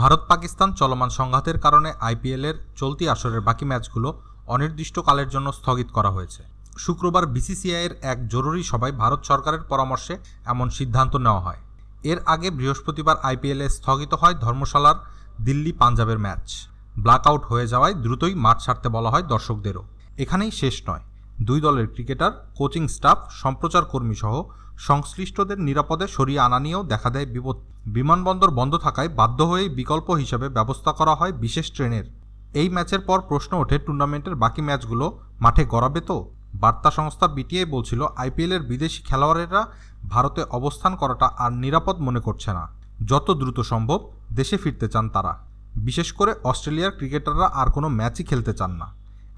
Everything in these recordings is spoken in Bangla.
ভারত পাকিস্তান চলমান সংঘাতের কারণে আইপিএলের চলতি আসরের বাকি ম্যাচগুলো অনির্দিষ্টকালের জন্য স্থগিত করা হয়েছে। শুক্রবার বিসিসিআইয়ের এক জরুরি সভায় ভারত সরকারের পরামর্শে এমন সিদ্ধান্ত নেওয়া হয়। এর আগে বৃহস্পতিবার আইপিএলে স্থগিত হয় ধর্মশালার দিল্লি পাঞ্জাবের ম্যাচ। ব্ল্যাকআউট হয়ে যাওয়ায় দ্রুতই মাঠ ছাড়তে বলা হয় দর্শকদেরও। এখানেই শেষ নয়। দুই দলের ক্রিকেটার, কোচিং স্টাফ সম্প্রচার কর্মী সহ সংশ্লিষ্টদের নিরাপদে সরিয়ে আনা নিয়েও দেখা দেয় বিপদ বিমানবন্দর বন্ধ থাকায় বাধ্য হয়েই বিকল্প হিসেবে ব্যবস্থা করা হয় বিশেষ ট্রেনের। এই ম্যাচের পর প্রশ্ন ওঠে, টুর্নামেন্টের বাকি ম্যাচগুলো মাঠে গড়াবে তো? বার্তা সংস্থা বিটিআই বলছিল আইপিএলের বিদেশি খেলোয়াড়েরা ভারতে অবস্থান করাটা আর নিরাপদ মনে করছে না। যত দ্রুত সম্ভব দেশে ফিরতে চান তারা। বিশেষ করে অস্ট্রেলিয়ার ক্রিকেটাররা আর কোনো ম্যাচই খেলতে চান না।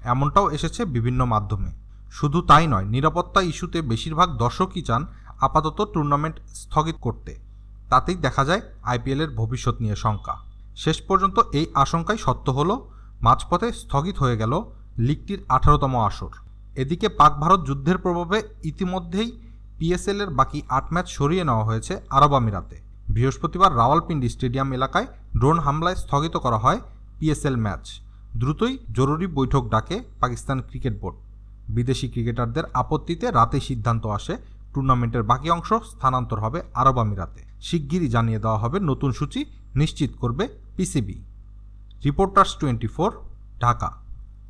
এমনটাও এসেছে বিভিন্ন মাধ্যমে। শুধু তাই নয়, নিরাপত্তা ইস্যুতে বেশিরভাগ দর্শকই চান আপাতত টুর্নামেন্ট স্থগিত করতে। তাতেই দেখা যায় আইপিএলের ভবিষ্যৎ নিয়ে শঙ্কা। শেষ পর্যন্ত এই আশঙ্কাই সত্য হলো, মাঝপথে স্থগিত হয়ে গেল লিগটির আঠারোতম আসর। এদিকে পাক ভারত যুদ্ধের প্রভাবে ইতিমধ্যেই পিএসএল এর বাকি আট ম্যাচ সরিয়ে নেওয়া হয়েছে আরব আমিরাতে। বৃহস্পতিবার রাওয়ালপিন্ডি স্টেডিয়াম এলাকায় ড্রোন হামলায় স্থগিত করা হয় পিএসএল ম্যাচ। দ্রুতই জরুরি বৈঠক ডাকে পাকিস্তান ক্রিকেট বোর্ড। বিদেশি ক্রিকেটারদের আপত্তিতে রাতে সিদ্ধান্ত আসে টুর্নামেন্টের বাকি অংশ স্থানান্তর হবে আরব আমিরাতে। শিগগিরই জানিয়ে দেওয়া হবে নতুন সূচি নিশ্চিত করবে পিসিবি। Reporters twenty Dhaka.